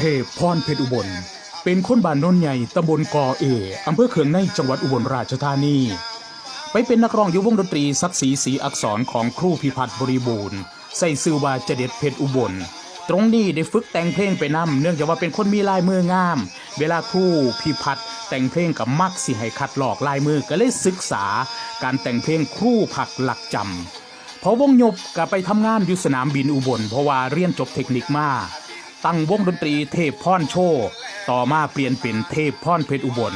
เทพพรเพชรอุบล เป็นคนบ้านโนนใหญ่ตำบลกอเออำเภอเขืองในจังหวัดอุบลราชธานี ไปเป็นนักร้องอยู่วงดนตรีศักดิ์ศรีสีอักษรของครูพิพัฒน์บริบูรณ์ใส่ซื่อว่าเจเด็ดเพชรอุบล ตรงนี้ได้ฝึกแต่งเพลงไปนำเนื่องจากว่าเป็นคนมีลายมืองาม เวลาครูพิพัฒน์แต่งเพลงกับมักสิให้คัดหลอกลายมือก็เลยศึกษา การแต่งเพลงครูผักหลักจำพอวงยบก็ไปทำงานอยู่สนามบินอุบลเพราะว่าเรียนจบเทคนิคมา ตั้งวงดนตรีเทพพรโชว์ต่อมาเปลี่ยนเป็นเทพพรเพชรอุบล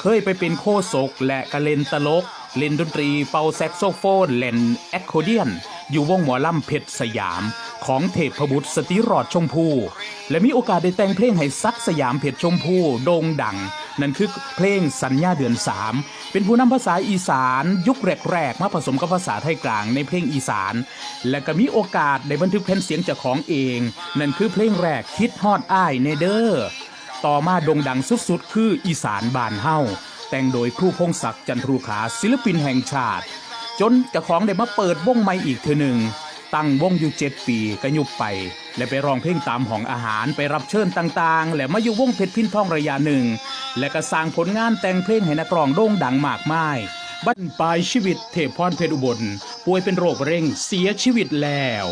เคยไปเป็นโคศกและกะเล่นตลก เล่นดนตรีเป่าแซกโซโฟนเล่นแอคโคเดียน อยู่วงหมอลำเพชรสยาม ของเทพบุตรสติรอดชมพู และมีโอกาสได้แต่งเพลงให้ซักสยามเพชรชมพูโด่งดัง นั่นคือเพลงสัญญาเดือนสามเป็นผู้นำภาษาอีสานยุคแรกๆ มาผสมกับภาษาไทยกลางในเพลงอีสาน และก็มีโอกาสได้บันทึกแผ่นเสียงจากของเอง นั่นคือเพลงแรกคิดฮอดอ้ายเนเดอร์ต่อมาโด่งดังสุดๆ คืออีสานบานเฮาแต่งโดยครูพงศักดิ์จันทรูขาศิลปินแห่งชาติ จนเจ้าของได้มาเปิดวงใหม่อีกเทอหนึ่ง ตั้งวงอยู่เจ็ดปีก็ยุบไป และไปร้องเพลงตามห้องอาหารไปรับเชิญต่างๆ และมาอยู่วงเพชรพินทองระยะหนึ่ง และก็สร้างผลงานแต่งเพลงให้นักร้องโด่งดังมากมายบั้นปลายชีวิตเทพพรเพชรอุบล ป่วยเป็นโรคเร่งเสียชีวิตแล้ว